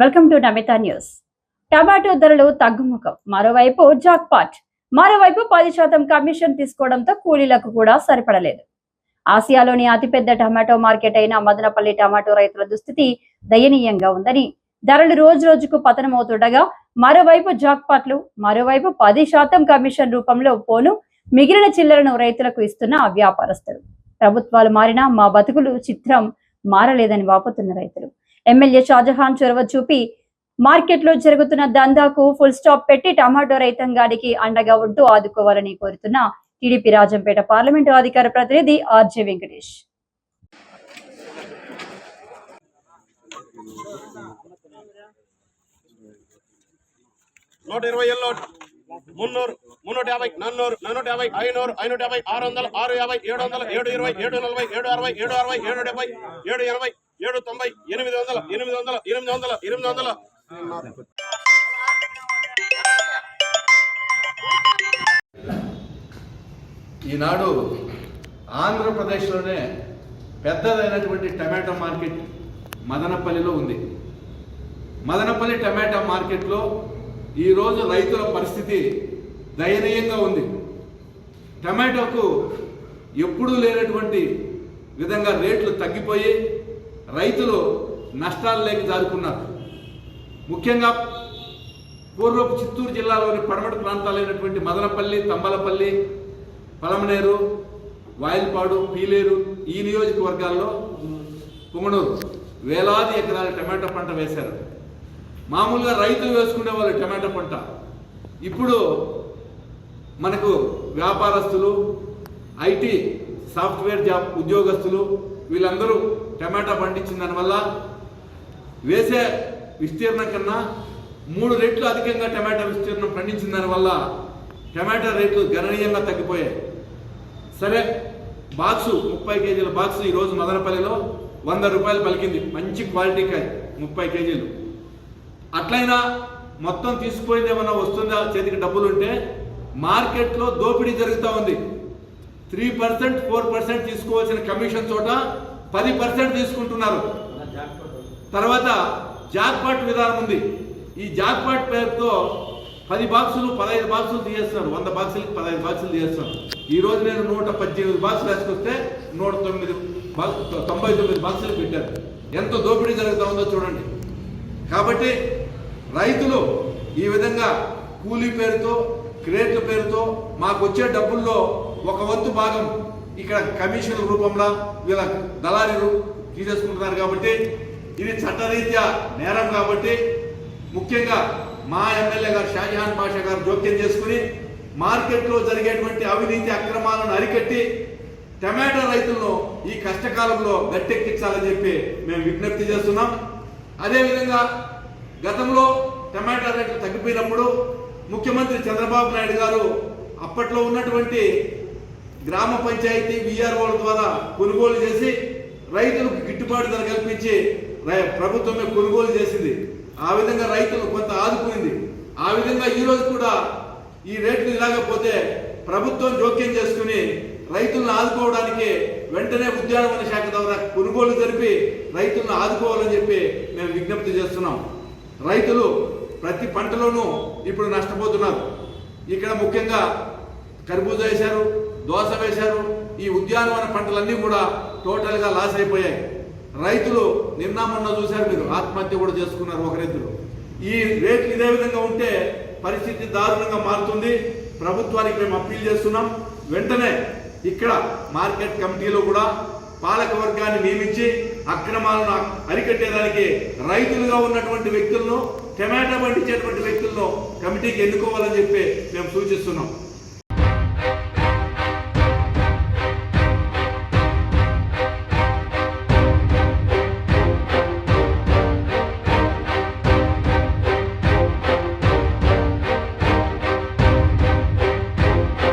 Welcome to Namita news tomato ధరలు తగ్గుముఖం. మరోవైపు జాక్పాట్ మరోవైపు పది శాతం కమిషన్ తీసుకోవడంతో కూలీలకు కూడా సరిపడలేదు. ఆసియాలోని అతిపెద్ద టమాటో మార్కెట్ అయిన మదనపల్లి టమాటో రైతుల దుస్థితి దయనీయంగా ఉందని ధరలు రోజు రోజుకు పతనమవుతుండగా మరోవైపు జాక్పాట్లు మరోవైపు పది శాతం కమిషన్ రూపంలో పోను మిగిలిన చిల్లరను రైతులకు ఇస్తున్న వ్యాపారస్తులు. ప్రభుత్వాలు మారినా మా బతుకులు చిత్రం మారలేదని వాపోతున్న రైతులు. ఎమ్మెల్యే షాజహాన్ చొరవ చూపి మార్కెట్లో జరుగుతున్న దందాకు ఫుల్ స్టాప్ పెట్టి టమాటో రైతాంగానికి అండగా ఉంటూ ఆదుకోవాలని కోరుతున్న టీడీపీ రాజంపేట పార్లమెంటు అధికార ప్రతినిధి ఆర్జే వెంకటేష్. నూట ఇరవై ఏళ్ళు మున్నూరు మున్నూట యాభై నన్నూరు నన్నూట యాభై ఐనూరు ఐనూట యాభై ఆరు వందల ఆరు యాభై ఏడు వందల ఏడు ఇరవై ఏడు నలభై ఏడు అరవై ఏడు అరవై ఏడు డెబ్బై ఏడు ఎనభై ఏడు తొంభై ఎనిమిది వందల ఎనిమిది వందల ఎనిమిది వందల ఎనిమిది వందల ఈనాడు ఆంధ్రప్రదేశ్లోనే పెద్దదైనటువంటి టమాటా మార్కెట్ మదనపల్లిలో ఉంది. మదనపల్లి టమాటా మార్కెట్లో ఈరోజు రైతుల పరిస్థితి దయనీయంగా ఉంది. టమాటోకు ఎప్పుడూ లేనటువంటి విధంగా రేట్లు తగ్గిపోయి రైతులు నష్టాల్లోకి జారుకున్నారు. ముఖ్యంగా పూర్వపు చిత్తూరు జిల్లాలోని పడమటి ప్రాంతాలైనటువంటి మదనపల్లి తంబలపల్లి పలమనేరు వాయిల్పాడు పీలేరు ఈ నియోజకవర్గాల్లో పుంగనూరు వేలాది ఎకరాల టమాటా పంట వేశారు. మామూలుగా రైతులు వేసుకునే వాళ్ళు టమాటా పంట. ఇప్పుడు మనకు వ్యాపారస్తులు ఐటీ సాఫ్ట్వేర్ జాబ్ ఉద్యోగస్తులు వీళ్ళందరూ టమాటా పండించిన దానివల్ల వేసే విస్తీర్ణం కన్నా మూడు రెట్లు అధికంగా టమాటా విస్తీర్ణం పండించిన దానివల్ల టమాటా రేట్లు గణనీయంగా తగ్గిపోయాయి. సరే బాక్సు ముప్పై కేజీల బాక్సు ఈరోజు మదనపల్లిలో వంద రూపాయలు పలికింది. మంచి క్వాలిటీ కాయ ముప్పై కేజీలు. అట్లయినా మొత్తం తీసుకుపోయింది ఏమన్నా వస్తుందా? చేతికి డబ్బులు ఉంటే మార్కెట్లో దోపిడీ జరుగుతూ ఉంది. త్రీ పర్సెంట్ ఫోర్ పర్సెంట్ తీసుకోవాల్సిన కమిషన్ చోట పది పర్సెంట్ తీసుకుంటున్నారు. తర్వాత జాక్పాట్ విధానం ఉంది. ఈ జాక్పాట్ పేరుతో పది బాక్సులు పదహైదు బాక్సులు తీయేస్తున్నారు వంద బాక్సులకి పదహైదు బాక్సులు తీయేస్తున్నారు ఈ రోజు నేను నూట పద్దెనిమిది బాక్సులు వేసుకొస్తే నూట తొమ్మిది బాక్స్ తొంభై తొమ్మిది బాక్సులు పెట్టారు. ఎంత దోపిడీ జరుగుతూ ఉందో చూడండి. కాబట్టి రైతులు ఈ విధంగా కూలీ పేరుతో క్రేట్ల పేరుతో మాకు వచ్చే డబ్బుల్లో ఒక వంతు భాగం ఇక్కడ కమిషన్ రూపంలో వీళ్ళ దళారీలు తీసేసుకుంటున్నారు కాబట్టి ఇది చట్టరీత్యా నేరం కాబట్టి ముఖ్యంగా మా ఎమ్మెల్యే గారు షాజహాన్ పాషా గారు జోక్యం చేసుకుని మార్కెట్లో జరిగేటువంటి అవినీతి అక్రమాలను అరికట్టి టమాటో రైతులను ఈ కష్టకాలంలో గట్టెక్కించాలని చెప్పి మేము విజ్ఞప్తి చేస్తున్నాం. అదేవిధంగా గతంలో టమాటా రేట్లు తగ్గిపోయినప్పుడు ముఖ్యమంత్రి చంద్రబాబు నాయుడు గారు అప్పట్లో ఉన్నటువంటి గ్రామ పంచాయతీ విఆర్ఓల ద్వారా కొనుగోలు చేసి రైతులకు గిట్టుబాటు ధర కల్పించి రై- ప్రభుత్వమే కొనుగోలు చేసింది. ఆ విధంగా రైతులు కొంత ఆదుకునింది. ఆ విధంగా ఈ రోజు కూడా ఈ రేట్లు ఇలాగపోతే ప్రభుత్వం జోక్యం చేసుకుని రైతులను ఆదుకోవడానికి వెంటనే ఉద్యానవన శాఖ ద్వారా కొనుగోలు జరిపి రైతులను ఆదుకోవాలని చెప్పి మేము విజ్ఞప్తి చేస్తున్నాం. రైతులు ప్రతి పంటలోనూ ఇప్పుడు నష్టపోతున్నారు. ఇక్కడ ముఖ్యంగా కర్బూజా వేశారు దోశ వేశారు. ఈ ఉద్యానవన పంటలన్నీ కూడా టోటల్గా లాస్ అయిపోయాయి. రైతులు నిన్న మొన్న చూశారు మీరు ఆత్మహత్య కూడా చేసుకున్నారు ఒక రైతులు. ఈ రేట్లు ఇదే విధంగా ఉంటే పరిస్థితి దారుణంగా మారుతుంది. ప్రభుత్వానికి మేము అప్పీల్ చేస్తున్నాం. వెంటనే ఇక్కడ మార్కెట్ కమిటీలో కూడా పాలక వర్గాన్ని నియమించి అక్రమాలను అరికట్టేదానికి రైతులుగా ఉన్నటువంటి వ్యక్తులను టమాటా పండించేటువంటి వ్యక్తులను కమిటీకి ఎన్నుకోవాలని చెప్పి మేము సూచిస్తున్నాం.